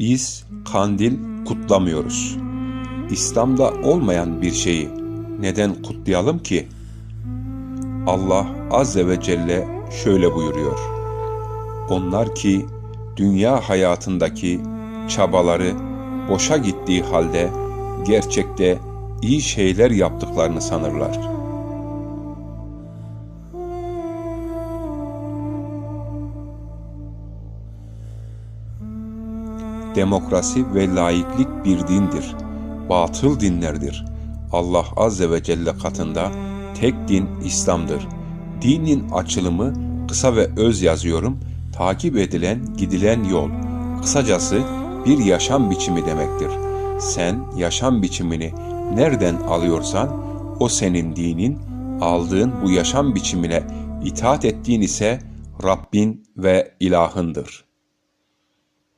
Biz kandil kutlamıyoruz. İslam'da olmayan bir şeyi neden kutlayalım ki? Allah Azze ve Celle şöyle buyuruyor. Onlar ki dünya hayatındaki çabaları boşa gittiği halde gerçekte iyi şeyler yaptıklarını sanırlar. Demokrasi ve laiklik bir dindir. Batıl dinlerdir. Allah Azze ve Celle katında tek din İslam'dır. Dinin açılımı kısa ve öz yazıyorum. Takip edilen, gidilen yol. Kısacası bir yaşam biçimi demektir. Sen yaşam biçimini nereden alıyorsan o senin dinin, aldığın bu yaşam biçimine itaat ettiğin ise Rabbin ve ilahındır.''